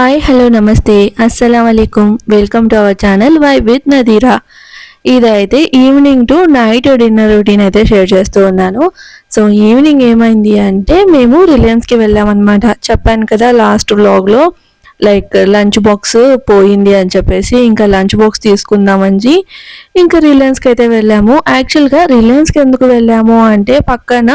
Hi hello నమస్తే. అస్సలం అయికం welcome to our channel Y with Nadira ఇదైతే evening to night dinner routine అయితే షేర్ చేస్తూ ఉన్నాను. సో ఈవినింగ్ ఏమైంది అంటే మేము రిలయన్స్కి వెళ్ళామన్నమాట. చెప్పాను కదా లాస్ట్ వ్లాగ్లో లైక్ లంచ్ బాక్స్ పోయింది అని చెప్పేసి ఇంకా లంచ్ బాక్స్ తీసుకుందామని ఇంకా రిలయన్స్కి అయితే వెళ్ళాము. యాక్చువల్గా రిలయన్స్కి ఎందుకు వెళ్ళాము అంటే పక్కన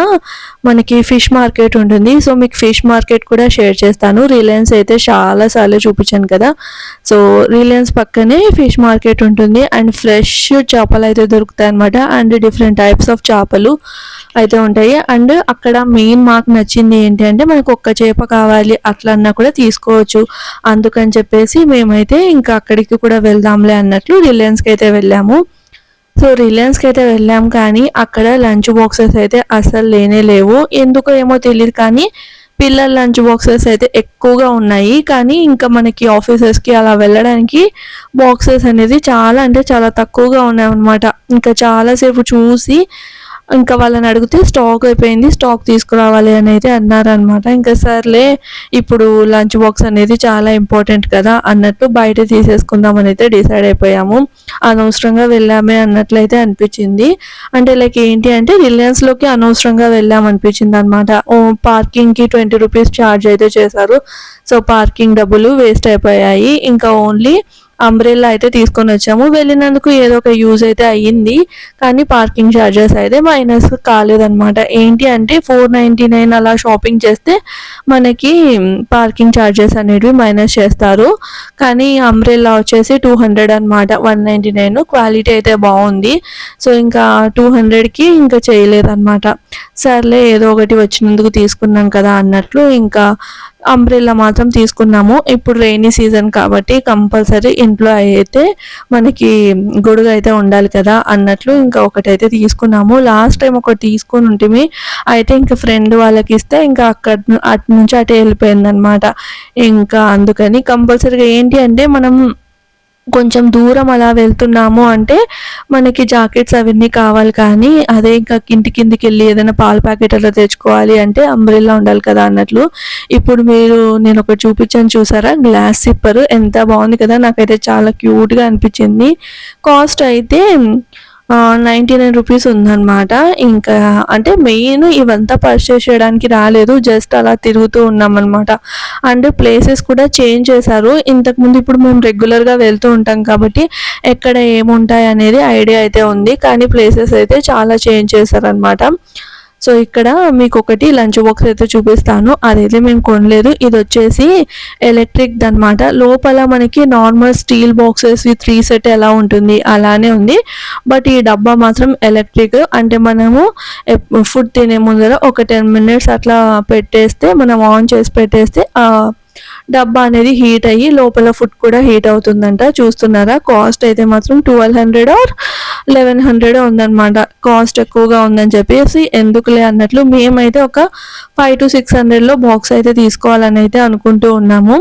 మనకి ఫిష్ మార్కెట్ ఉంటుంది. సో మీకు ఫిష్ మార్కెట్ కూడా షేర్ చేస్తాను. రిలయన్స్ అయితే చాలా సార్లు చూపించాను కదా. సో రిలయన్స్ పక్కనే ఫిష్ మార్కెట్ ఉంటుంది. అండ్ ఫ్రెష్ చేపలు అయితే దొరుకుతాయి అనమాట అండ్ డిఫరెంట్ టైప్స్ ఆఫ్ చేపలు. అయితే ఉంటాయి. అండ్ అక్కడ మెయిన్ మాకు నచ్చింది ఏంటి అంటే మనకు ఒక్క చేప కావాలి అట్లన్నా కూడా తీసుకోవచ్చు. అందుకని చెప్పేసి మేమైతే ఇంకా అక్కడికి కూడా వెళ్దాంలే అన్నట్లు రిలయన్స్కి అయితే వెళ్ళాము. సో రిలయన్స్కి అయితే వెళ్ళాం కానీ అక్కడ లంచ్ బాక్సెస్ అయితే అసలు లేనే లేవు. ఎందుకో ఏమో తెలియదు కానీ పిల్లల లంచ్ బాక్సెస్ అయితే ఎక్కువగా ఉన్నాయి. కానీ ఇంకా మనకి ఆఫీసెస్కి అలా వెళ్ళడానికి బాక్సెస్ అనేది చాలా అంటే చాలా తక్కువగా ఉన్నాయి అన్నమాట ఇంకా చాలాసేపు చూసి ఇంకా వాళ్ళని అడిగితే స్టాక్ అయిపోయింది స్టాక్ తీసుకురావాలి అని అయితే అన్నారనమాట ఇంకా సర్లే ఇప్పుడు లంచ్ బాక్స్ అనేది చాలా ఇంపార్టెంట్ కదా అన్నట్టు బయట తీసేసుకుందామని అయితే డిసైడ్ అయిపోయాము. అనవసరంగా వెళ్ళామే అన్నట్లయితే అనిపించింది. అంటే లైక్ ఏంటి అంటే రిలయన్స్లోకి అనవసరంగా వెళ్ళాం అనిపించింది అనమాట పార్కింగ్కి ట్వంటీ రూపీస్ ఛార్జ్ అయితే చేశారు. సో పార్కింగ్ డబ్బులు వేస్ట్ అయిపోయాయి. ఇంకా ఓన్లీ అంబ్రెల్లా అయితే తీసుకొని వచ్చాము. వెళ్ళినందుకు ఏదో ఒక యూజ్ అయితే అయ్యింది. కానీ పార్కింగ్ ఛార్జెస్ అయితే మైనస్ కాలేదనమాట ఏంటి అంటే ఫోర్ నైంటీ నైన్ అలా షాపింగ్ చేస్తే మనకి పార్కింగ్ ఛార్జెస్ అనేవి మైనస్ చేస్తారు. కానీ అంబ్రెల్లా వచ్చేసి టూ హండ్రెడ్ అనమాట వన్ నైంటీ నైన్ క్వాలిటీ అయితే బాగుంది. సో ఇంకా టూ హండ్రెడ్కి ఇంకా చేయలేదన్నమాట. సర్లే ఏదో ఒకటి వచ్చినందుకు తీసుకున్నాం కదా అన్నట్లు ఇంకా అంబ్రెల్లా మాత్రం తీసుకున్నాము. ఇప్పుడు రైనీ సీజన్ కాబట్టి కంపల్సరీ ఇంట్లో అయితే మనకి గొడుగు అయితే ఉండాలి కదా అన్నట్లు ఇంకా ఒకటైతే తీసుకున్నాము. లాస్ట్ టైం ఒకటి తీసుకుని ఉంటే అయితే ఇంకా ఫ్రెండ్ వాళ్ళకి ఇస్తే ఇంకా అక్కడ అటు నుంచి అటే వెళ్ళిపోయింది అనమాట ఇంకా అందుకని కంపల్సరీగా ఏంటి అంటే మనం కొంచెం దూరం అలా వెళ్తున్నాము అంటే మనకి జాకెట్స్ అవన్నీ కావాలి కానీ అదే ఇంకా ఇంటి కిందికి వెళ్ళి ఏదైనా పాల ప్యాకెట్ అలా తెచ్చుకోవాలి అంటే అంబ్రెల్లా ఉండాలి కదా అన్నట్లు. ఇప్పుడు మీరు నేను ఒకటి చూపించాను చూసారా? గ్లాస్ సిప్పర్ ఎంత బాగుంది కదా? నాకైతే చాలా క్యూట్గా అనిపించింది. కాస్ట్ అయితే నైంటీ నైన్ రూపీస్ ఉందన్నమాట. ఇంకా అంటే మెయిన్ ఇవంతా పర్చేస్ చేయడానికి రాలేదు. జస్ట్ అలా తిరుగుతూ ఉన్నామన్నమాట. అండ్ ప్లేసెస్ కూడా చేంజ్ చేశారు. ఇంతకుముందు ఇప్పుడు మేము రెగ్యులర్గా వెళ్తూ ఉంటాం కాబట్టి ఎక్కడ ఏముంటాయి అనేది ఐడియా అయితే ఉంది. కానీ ప్లేసెస్ అయితే చాలా చేంజ్ చేశారనమాట సో ఇక్కడ మీకు ఒకటి లంచ్ బాక్స్ అయితే చూపిస్తాను. అదైతే మేము కొనలేదు. ఇది వచ్చేసి ఎలక్ట్రిక్ అనమాట లోపల మనకి normal steel boxes three set ఎలా ఉంటుంది అలానే ఉంది. బట్ ఈ డబ్బా మాత్రం ఎలక్ట్రిక్. అంటే మనము ఫుడ్ తినే ముందర ఒక టెన్ మినిట్స్ అట్లా పెట్టేస్తే మనం ఆన్ చేసి పెట్టేస్తే డబ్బా అనేది హీట్ అయ్యి లోపల ఫుడ్ కూడా హీట్ అవుతుందంట. చూస్తున్నారా? కాస్ట్ అయితే మాత్రం twelve hundred or eleven hundred ఉందన్నమాట. కాస్ట్ ఎక్కువగా ఉందని చెప్పేసి ఎందుకులే అన్నట్లు మేమైతే ఒక ఫైవ్ టు సిక్స్ హండ్రెడ్లో బాక్స్ అయితే తీసుకోవాలని అయితే అనుకుంటూ ఉన్నాము.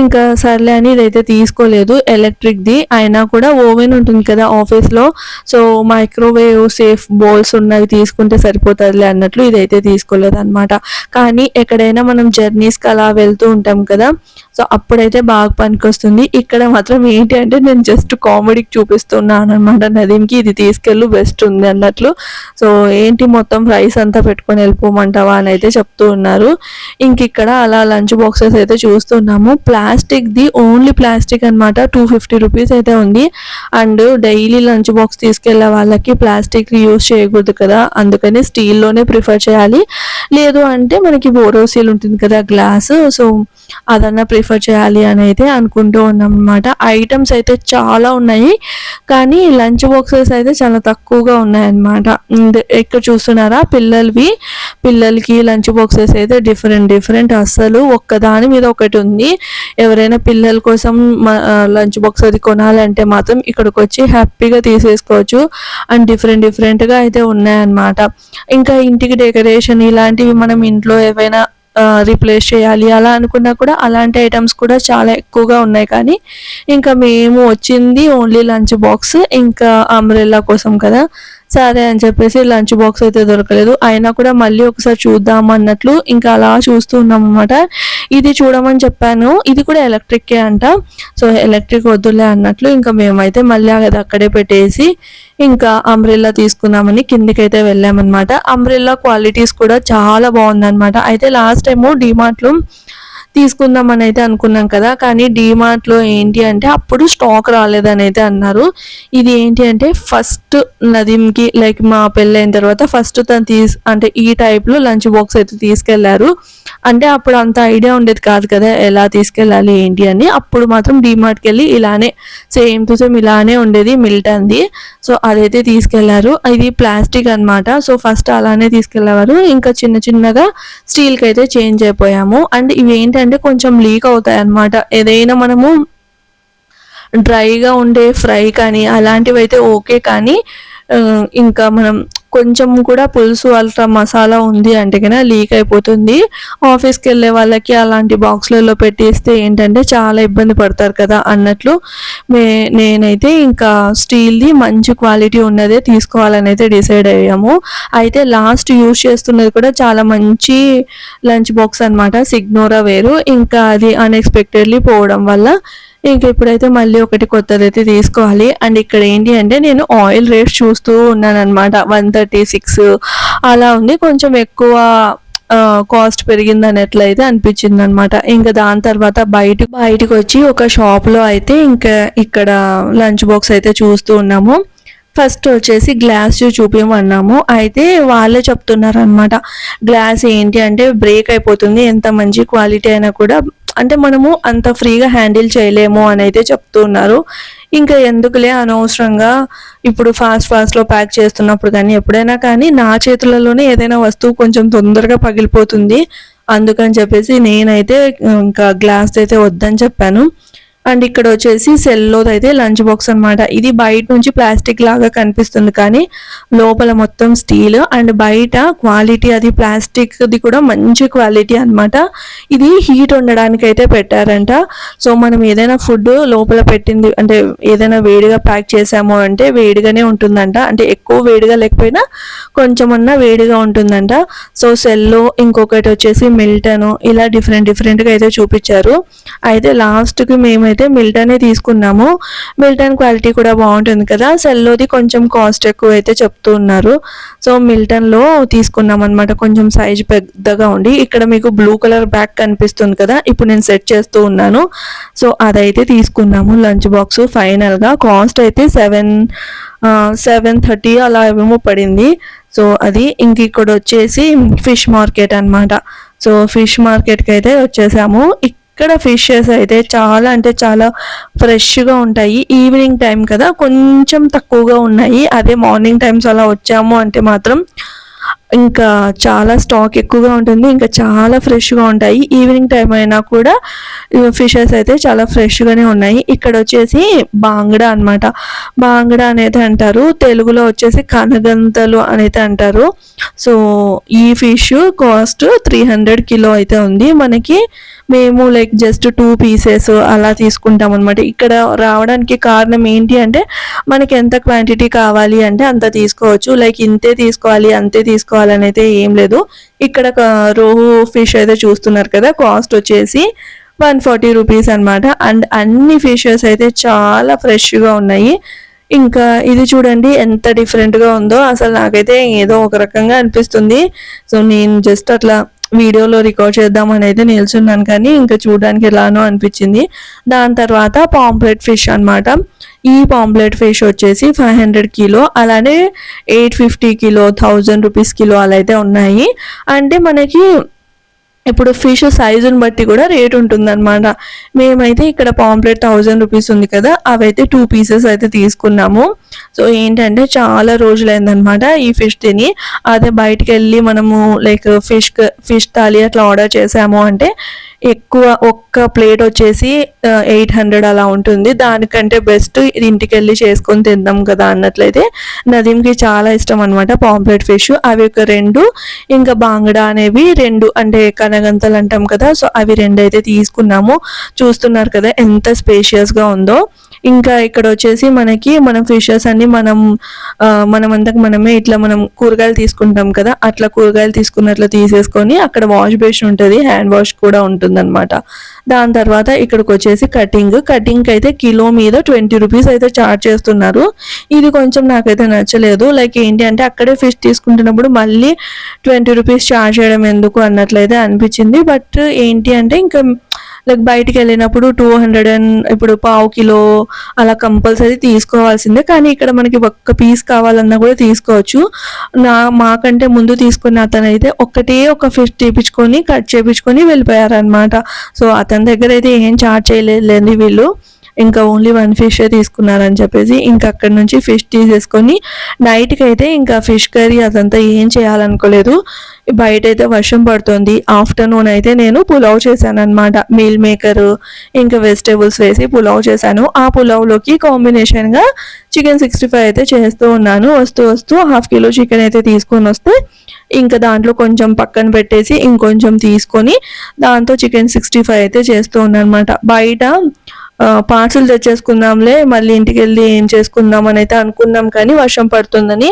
ఇంకా సర్లే అని ఇదైతే తీసుకోలేదు. ఎలక్ట్రిక్ది అయినా కూడా ఓవెన్ ఉంటుంది కదా ఆఫీస్లో సో మైక్రోవేవ్ సేఫ్ బౌల్స్ ఉన్నవి తీసుకుంటే సరిపోతుందిలే అన్నట్లు ఇదైతే తీసుకోలేదు అనమాట కానీ ఎక్కడైనా మనం జర్నీస్కి అలా వెళ్తూ ఉంటాం కదా సో అప్పుడైతే బాగా పనికొస్తుంది. ఇక్కడ మాత్రం ఏంటి అంటే నేను జస్ట్ కామెడీకి చూపిస్తున్నాను అనమాట నదీంకి ఇది తీసుకెళ్ళు బెస్ట్ ఉంది అన్నట్లు. సో ఏంటి మొత్తం రైస్ అంతా పెట్టుకొని వెళ్ళిపోమంటావా అని అయితే చెప్తూ ఉన్నారు. ఇంక ఇక్కడ అలా లంచ్ బాక్సెస్ అయితే చూస్తున్నాము. ప్లాస్టిక్ది ఓన్లీ ప్లాస్టిక్ అనమాట టూ ఫిఫ్టీ రూపీస్ అయితే ఉంది. అండ్ డైలీ లంచ్ బాక్స్ తీసుకెళ్ళే వాళ్ళకి ప్లాస్టిక్ యూస్ చేయకూడదు కదా. అందుకని స్టీల్లోనే ప్రిఫర్ చేయాలి. లేదు అంటే మనకి బోరోసీల్ ఉంటుంది కదా గ్లాస్. సో అదన్నా ప్రిఫర్ చేయాలి అని అయితే అనుకుంటూ ఉన్నాం అనమాట ఐటమ్స్ అయితే చాలా ఉన్నాయి. కానీ లంచ్ బాక్సెస్ అయితే చాలా తక్కువగా ఉన్నాయన్నమాట. ఇక్కడ చూస్తున్నారా? పిల్లలవి. పిల్లలకి లంచ్ బాక్సెస్ అయితే డిఫరెంట్ డిఫరెంట్. అస్సలు ఒక్కదాని మీద ఒకటి ఉంది. ఎవరైనా పిల్లల కోసం లంచ్ బాక్స్ అది కొనాలంటే మాత్రం ఇక్కడికి వచ్చి హ్యాపీగా తీసేసుకోవచ్చు. అండ్ డిఫరెంట్ డిఫరెంట్గా అయితే ఉన్నాయన్నమాట. ఇంకా ఇంటికి డెకరేషన్ ఇలాంటివి మనం ఇంట్లో ఏవైనా రీప్లేస్ చేయాలి అలా అనుకున్నా కూడా అలాంటి ఐటమ్స్ కూడా చాలా ఎక్కువగా ఉన్నాయి. కానీ ఇంకా మేము వచ్చింది ఓన్లీ లంచ్ బాక్స్ ఇంకా అంబ్రెల్లా కోసం కదా. సరే అని చెప్పేసి లంచ్ బాక్స్ అయితే దొరకలేదు. అయినా కూడా మళ్ళీ ఒకసారి చూద్దాం అన్నట్లు ఇంకా అలా చూస్తూ ఉన్నాం అనమాట ఇది చూడమని చెప్పాను. ఇది కూడా ఎలక్ట్రిక్కే అంట. సో ఎలక్ట్రిక్ వద్దులే అన్నట్లు ఇంకా మేమైతే మళ్ళీ అది అక్కడే పెట్టేసి ఇంకా అంబ్రెల్లా తీసుకుందామని కిందికైతే వెళ్ళామన్నమాట. అంబ్రెల్లా క్వాలిటీస్ కూడా చాలా బాగుందన్నమాట. అయితే లాస్ట్ టైము డిమార్ట్లో తీసుకుందామని అయితే అనుకున్నాం కదా కానీ డీమార్ట్లో ఏంటి అంటే అప్పుడు స్టాక్ రాలేదని అయితే అన్నారు. ఇది ఏంటి అంటే ఫస్ట్ నదీంకి లైక్ మా పెళ్ళైన తర్వాత ఫస్ట్ తను తీసు అంటే ఈ టైప్లో లంచ్ బాక్స్ అయితే తీసుకెళ్ళారు. అంటే అప్పుడు అంత ఐడియా ఉండేది కాదు కదా ఎలా తీసుకెళ్ళాలి ఏంటి అని. అప్పుడు మాత్రం డీమార్ట్కి వెళ్ళి ఇలానే సేమ్ టు సేమ్ ఇలానే ఉండేది మిల్టన్ది సో అదైతే తీసుకెళ్ళారు. ఇది ప్లాస్టిక్ అన్నమాట. సో ఫస్ట్ అలానే తీసుకెళ్ళేవారు ఇంకా చిన్న చిన్నగా స్టీల్కి అయితే చేంజ్ అయిపోయాము. అండ్ ఇవి ఏంటంటే కొంచెం లీక్ అవుతాయి అన్నమాట. ఏదైనా మనము డ్రైగా ఉండే ఫ్రై కానీ అలాంటివి అయితే ఓకే కానీ ఇంకా మనం కొంచెం కూడా పులుసు అల్ట్రా మసాలా ఉంది అంటే కన్నా లీక్ అయిపోతుంది. ఆఫీస్కి వెళ్ళే వాళ్ళకి అలాంటి బాక్స్లలో పెట్టేస్తే ఏంటంటే చాలా ఇబ్బంది పడతారు కదా అన్నట్లు మే నేనైతే ఇంకా స్టీల్ది మంచి క్వాలిటీ ఉన్నదే తీసుకోవాలని అయితే డిసైడ్ అయ్యాము. అయితే లాస్ట్ యూజ్ చేస్తున్నది కూడా చాలా మంచి లంచ్ బాక్స్ అన్నమాట. సిగ్నోరా వేరు. ఇంకా అది అన్ఎక్స్పెక్టెడ్లీ పోవడం వల్ల ఇంక ఇప్పుడైతే మళ్ళీ ఒకటి కొత్తది అయితే తీసుకోవాలి. అండ్ ఇక్కడ ఏంటి అంటే నేను ఆయిల్ రేట్స్ చూస్తూ ఉన్నాను అనమాట వన్ థర్టీ సిక్స్ అలా ఉంది. కొంచెం ఎక్కువ కాస్ట్ పెరిగింది అన్నట్లయితే అనిపించింది అనమాట ఇంకా దాని తర్వాత బయట బయటకు వచ్చి ఒక షాప్లో అయితే ఇంకా ఇక్కడ లంచ్ బాక్స్ అయితే చూస్తూ ఉన్నాము. ఫస్ట్ వచ్చేసి గ్లాస్ చూపించమన్నాము అయితే వాళ్ళే చెప్తున్నారు అనమాట గ్లాస్ ఏంటి అంటే బ్రేక్ అయిపోతుంది. ఎంత మంచి క్వాలిటీ అయినా కూడా అంటే మనము అంత ఫ్రీగా హ్యాండిల్ చేయలేము అని అయితే చెప్తున్నారు. ఇంకా ఎందుకులే అనవసరంగా ఇప్పుడు ఫాస్ట్ ఫాస్ట్లో ప్యాక్ చేస్తున్నప్పుడు కానీ ఎప్పుడైనా కానీ నా చేతులలోనే ఏదైనా వస్తువు కొంచెం తొందరగా పగిలిపోతుంది. అందుకని చెప్పేసి నేనైతే ఇంకా గ్లాస్ అయితే వద్దని చెప్పాను. అండ్ ఇక్కడ వచ్చేసి సెల్లోది అయితే లంచ్ బాక్స్ అన్నమాట. ఇది బయట నుంచి ప్లాస్టిక్ లాగా కనిపిస్తుంది కానీ లోపల మొత్తం స్టీల్ అండ్ బయట క్వాలిటీ అది ప్లాస్టిక్ది కూడా మంచి క్వాలిటీ అనమాట ఇది హీట్ ఉండడానికి అయితే పెట్టారంట. సో మనం ఏదైనా ఫుడ్ లోపల పెట్టింది అంటే ఏదైనా వేడిగా ప్యాక్ చేసాము అంటే వేడిగానే ఉంటుందంట. అంటే ఎక్కువ వేడిగా లేకపోయినా కొంచెమన్నా వేడిగా ఉంటుందంట. సో సెల్లో ఇంకొకటి వచ్చేసి మిల్టన్ ఇలా డిఫరెంట్ డిఫరెంట్గా అయితే చూపించారు. అయితే లాస్ట్కి అయితే మిల్టనే తీసుకున్నాము. మిల్టన్ క్వాలిటీ కూడా బాగుంటుంది కదా. సెల్లోది కొంచెం కాస్ట్ ఎక్కువ అయితే చెప్తూ ఉన్నారు. సో మిల్టన్లో తీసుకున్నాం అనమాట కొంచెం సైజ్ పెద్దగా ఉండి ఇక్కడ మీకు బ్లూ కలర్ బ్యాగ్ కనిపిస్తుంది కదా. ఇప్పుడు నేను సెట్ చేస్తూ ఉన్నాను. సో అదైతే తీసుకున్నాము. లంచ్ బాక్స్ ఫైనల్గా కాస్ట్ అయితే సెవెన్ సెవెన్ థర్టీ అలా ఏమో పడింది. సో అది ఇంక ఇక్కడ వచ్చేసి ఫిష్ మార్కెట్ అన్నమాట. సో ఫిష్ మార్కెట్కి అయితే వచ్చేసాము ఇక్కడ ఫిషెస్ అయితే చాలా అంటే చాలా ఫ్రెష్గా ఉంటాయి. ఈవినింగ్ టైం కదా కొంచెం తక్కువగా ఉన్నాయి. అదే మార్నింగ్ టైమ్స్ అలా వచ్చాము అంటే మాత్రం ఇంకా చాలా స్టాక్ ఎక్కువగా ఉంటుంది ఇంకా చాలా ఫ్రెష్గా ఉంటాయి. ఈవినింగ్ టైం అయినా కూడా ఫిషెస్ అయితే చాలా ఫ్రెష్గానే ఉన్నాయి. ఇక్కడ వచ్చేసి బాంగడ అన్నమాట. బాంగడా అనేది అంటారు తెలుగులో వచ్చేసి కనగంతలు అనేది అంటారు. సో ఈ fish cost three hundred kilo అయితే ఉంది. మనకి మేము లైక్ జస్ట్ టూ పీసెస్ అలా తీసుకుంటాం అనమాట ఇక్కడ రావడానికి కారణం ఏంటి అంటే మనకి ఎంత క్వాంటిటీ కావాలి అంటే అంత తీసుకోవచ్చు. లైక్ ఇంతే తీసుకోవాలి అంతే తీసుకోవాలని అయితే ఏం లేదు. ఇక్కడ రోహు ఫిష్ అయితే చూస్తున్నారు కదా కాస్ట్ వచ్చేసి వన్ ఫార్టీ రూపీస్ అనమాట అండ్ అన్ని ఫిషెస్ అయితే చాలా ఫ్రెష్గా ఉన్నాయి. ఇంకా ఇది చూడండి ఎంత డిఫరెంట్గా ఉందో. అసలు నాకైతే ఏదో ఒక రకంగా అనిపిస్తుంది. సో నేను జస్ట్ అట్లా వీడియోలో రికార్డ్ చేద్దామని అయితే నిల్చున్నాను కానీ ఇంకా చూడడానికి ఎలానో అనిపించింది. దాని తర్వాత పాంప్లెట్ ఫిష్ అన్నమాట. ఈ పాంప్లెట్ ఫిష్ వచ్చేసి ఫైవ్ హండ్రెడ్ కిలో అలానే eight fifty kilo thousand rupees kilo అలా అయితే ఉన్నాయి. అంటే మనకి ఇప్పుడు ఫిష్ సైజుని బట్టి కూడా రేట్ ఉంటుందన్నమాట. మేమైతే ఇక్కడ పాంప్లెట్ థౌజండ్ రూపీస్ ఉంది కదా అవైతే టూ పీసెస్ అయితే తీసుకున్నాము. సో ఏంటంటే చాలా రోజులైందనమాట ఈ ఫిష్ తిని. అదే బయటికి వెళ్ళి మనము లైక్ ఫిష్ ఫిష్ థాలి అట్లా ఆర్డర్ చేసాము అంటే ఎక్కువ ఒక్క ప్లేట్ వచ్చేసి ఎయిట్ హండ్రెడ్ అలా ఉంటుంది. దానికంటే బెస్ట్ ఇంటికి వెళ్ళి చేసుకొని తిందాం కదా అన్నట్లయితే నదీంకి చాలా ఇష్టం అనమాట పాంప్లెట్ ఫిష్. అవి ఒక రెండు ఇంకా బాంగడా అనేవి రెండు అంటే కనగంతలు అంటాం కదా సో అవి రెండు అయితే తీసుకున్నాము. చూస్తున్నారు కదా ఎంత స్పేషియస్గా ఉందో. ఇంకా ఇక్కడ వచ్చేసి మనకి మనం ఫిషెస్ అన్ని మనం ఆ, మనం అంతకు మనమే ఇట్లా మనం కూరగాయలు తీసుకుంటాం కదా అట్లా కూరగాయలు తీసుకున్నట్లు తీసేసుకొని అక్కడ వాష్ బేసిన్ ఉంటుంది హ్యాండ్ వాష్ కూడా ఉంటుందన్నమాట. దాని తర్వాత ఇక్కడికి వచ్చేసి కటింగ్ కటింగ్ అయితే కిలో మీద ట్వంటీ రూపీస్ అయితే చార్జ్ చేస్తున్నారు. ఇది కొంచెం నాకైతే నచ్చలేదు. లైక్ ఏంటి అంటే అక్కడే ఫిష్ తీసుకుంటున్నప్పుడు మళ్ళీ ట్వంటీ రూపీస్ చార్జ్ చేయడం ఎందుకు అన్నట్లయితే అనిపించింది. బట్ ఏంటి అంటే ఇంకా లైక్ బయటికి వెళ్ళినప్పుడు టూ హండ్రెడ్ అండ్ ఇప్పుడు పావు కిలో అలా కంపల్సరీ తీసుకోవాల్సిందే. కానీ ఇక్కడ మనకి ఒక్క పీస్ కావాలన్నా కూడా తీసుకోవచ్చు. నా మాకంటే ముందు తీసుకున్న అతను అయితే ఒక్కటే ఒక ఫిష్ తీపించుకొని కట్ చేపించుకొని వెళ్ళిపోయారనమాట సో అతని దగ్గర అయితే ఏం చార్జ్ చేయలేదు వీళ్ళు. ఇంకా ఓన్లీ వన్ ఫిష్ తీసుకున్నారని చెప్పేసి ఇంకా అక్కడ నుంచి ఫిష్ తీసేసుకొని నైట్కి అయితే ఇంకా ఫిష్ కర్రీ అదంతా ఏం చేయాలనుకోలేదు. బయట అయితే వర్షం పడుతుంది. ఆఫ్టర్నూన్ అయితే నేను పులావ్ చేశాను అనమాట మీల్ మేకర్ ఇంకా వెజిటేబుల్స్ వేసి పులావ్ చేశాను. ఆ పులావ్లోకి కాంబినేషన్గా చికెన్ సిక్స్టీ ఫైవ్ అయితే చేస్తూ ఉన్నాను. వస్తూ వస్తూ హాఫ్ కిలో చికెన్ అయితే తీసుకొని వస్తే ఇంకా దాంట్లో కొంచెం పక్కన పెట్టేసి ఇంకొంచెం తీసుకొని దాంతో చికెన్ సిక్స్టీ ఫైవ్ అయితే చేస్తూ ఉన్నాను అనమాట బయట పార్సల్ తెచ్చేసుకుందాంలే మళ్ళీ ఇంటికి వెళ్ళి ఏం చేసుకుందాం అని అయితే అనుకున్నాం కానీ వర్షం పడుతుందని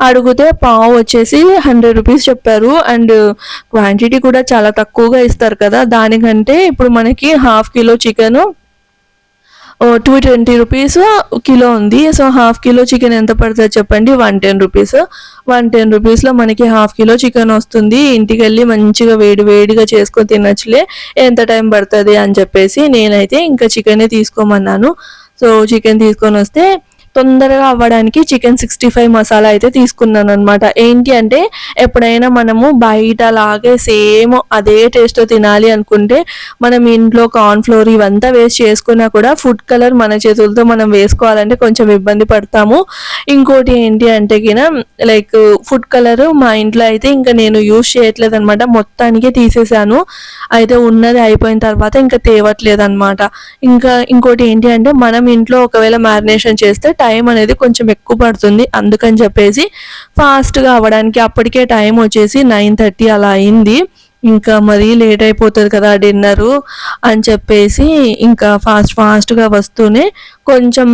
అడిగితే పావు వచ్చేసి హండ్రెడ్ రూపీస్ చెప్పారు. అండ్ క్వాంటిటీ కూడా చాలా తక్కువగా ఇస్తారు కదా దానికంటే ఇప్పుడు మనకి half kilo chicken two twenty rupees kilo ఉంది. సో హాఫ్ కిలో చికెన్ ఎంత పడుతుంది చెప్పండి? One ten rupees one ten రూపీస్లో మనకి హాఫ్ కిలో చికెన్ వస్తుంది. ఇంటికి వెళ్ళి మంచిగా వేడి వేడిగా చేసుకొని తినచ్చులే. ఎంత టైం పడుతుంది అని చెప్పేసి నేనైతే ఇంకా చికెనే తీసుకోమన్నాను. సో చికెన్ తీసుకొని వస్తే తొందరగా అవ్వడానికి చికెన్ సిక్స్టీ ఫైవ్ మసాలా అయితే తీసుకున్నాను అనమాట ఏంటి అంటే ఎప్పుడైనా మనము బయట లాగే సేమ్ అదే టేస్ట్ తినాలి అనుకుంటే మనం ఇంట్లో కార్న్ఫ్లోర్ ఇవంతా వేస్ట్ చేసుకున్నా కూడా ఫుడ్ కలర్ మన చేతులతో మనం వేసుకోవాలంటే కొంచెం ఇబ్బంది పడతాము. ఇంకోటి ఏంటి అంటే కిన లైక్ ఫుడ్ కలర్ మా ఇంట్లో అయితే ఇంకా నేను యూజ్ చేయట్లేదు అనమాట మొత్తానికి తీసేసాను. అయితే ఉన్నది అయిపోయిన తర్వాత ఇంకా తేవట్లేదు అనమాట ఇంకా ఇంకోటి ఏంటి అంటే మనం ఇంట్లో ఒకవేళ మ్యారినేషన్ చేస్తే టైం అనేది కొంచెం ఎక్కువ పడుతుంది. అందుకని చెప్పేసి ఫాస్ట్గా అవ్వడానికి అప్పటికే టైం వచ్చేసి నైన్ థర్టీ అలా అయింది. ఇంకా మరీ లేట్ అయిపోతుంది కదా డిన్నరు అని చెప్పేసి ఇంకా ఫాస్ట్ ఫాస్ట్గా వస్తూనే కొంచెం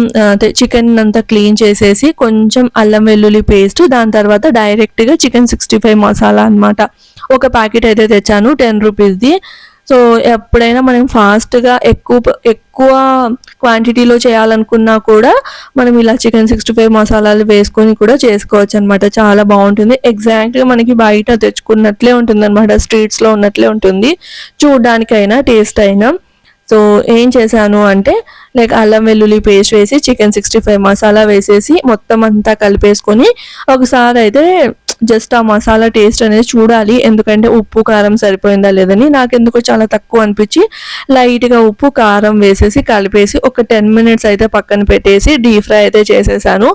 చికెన్ అంతా క్లీన్ చేసేసి కొంచెం అల్లం వెల్లుల్లి పేస్ట్ దాని తర్వాత డైరెక్ట్గా చికెన్ సిక్స్టీ ఫైవ్ మసాలా అనమాట ఒక ప్యాకెట్ అయితే తెచ్చాను టెన్ రూపీస్ది సో ఎప్పుడైనా మనం ఫాస్ట్గా ఎక్కువ ఎక్కువ క్వాంటిటీలో చేయాలనుకున్నా కూడా మనం ఇలా చికెన్ సిక్స్టీ ఫైవ్ మసాలాలు వేసుకొని కూడా చేసుకోవచ్చు అనమాట చాలా బాగుంటుంది. ఎగ్జాక్ట్గా మనకి బయట తెచ్చుకున్నట్లే ఉంటుంది అనమాట స్ట్రీట్స్లో ఉన్నట్లే ఉంటుంది. చూడ్డానికైనా టేస్ట్ అయినా సో ఏం చేశాను అంటే లైక్ అల్లం వెల్లుల్లి పేస్ట్ వేసి చికెన్ సిక్స్టీ ఫైవ్ మసాలా వేసేసి మొత్తం అంతా కలిపేసుకొని ఒకసారి అయితే జస్ట్ ఆ మసాలా టేస్ట్ అనేది చూడాలి. ఎందుకంటే ఉప్పు కారం సరిపోయిందా లేదని నాకు ఎందుకో చాలా తక్కువ అనిపించి లైట్గా ఉప్పు కారం వేసేసి కలిపేసి ఒక టెన్ మినిట్స్ అయితే పక్కన పెట్టేసి డీప్ ఫ్రై అయితే చేసేసాను.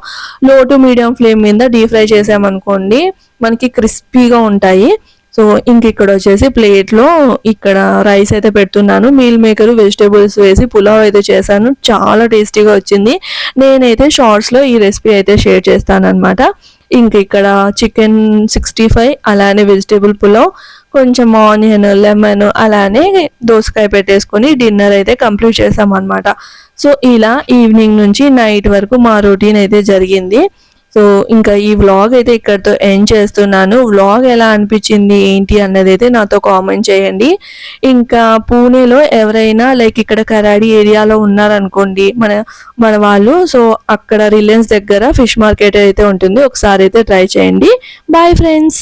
లో టు మీడియం ఫ్లేమ్ మీద డీప్ ఫ్రై చేసామనుకోండి మనకి క్రిస్పీగా ఉంటాయి. సో ఇంక ఇక్కడ వచ్చేసి ప్లేట్లో ఇక్కడ రైస్ అయితే పెడుతున్నాను. మీల్ మేకర్ వెజిటేబుల్స్ వేసి పులావ్ అయితే చేశాను. చాలా టేస్టీగా వచ్చింది. నేనైతే షార్ట్స్లో ఈ రెసిపీ అయితే షేర్ చేస్తాను అనమాట ఇంక ఇక్కడ చికెన్ సిక్స్టీ ఫైవ్ అలానే వెజిటేబుల్ పులావ్ కొంచెం ఆనియన్ లెమన్ అలానే దోసకాయ పెట్టేసుకొని డిన్నర్ అయితే కంప్లీట్ చేసాం అనమాట సో ఇలా ఈవినింగ్ నుంచి నైట్ వరకు మా రొటీన్ అయితే జరిగింది. సో ఇంకా ఈ వ్లాగ్ అయితే ఇక్కడితో ఎండ్ చేస్తున్నాను. వ్లాగ్ ఎలా అనిపించింది ఏంటి అన్నది అయితే నాతో కామెంట్ చేయండి. ఇంకా పూణేలో ఎవరైనా లైక్ ఇక్కడ కరాడి ఏరియాలో ఉన్నారనుకోండి మన మన వాళ్ళు సో అక్కడ రిలయన్స్ దగ్గర ఫిష్ మార్కెట్ అయితే ఉంటుంది. ఒకసారి అయితే ట్రై చేయండి. Bye friends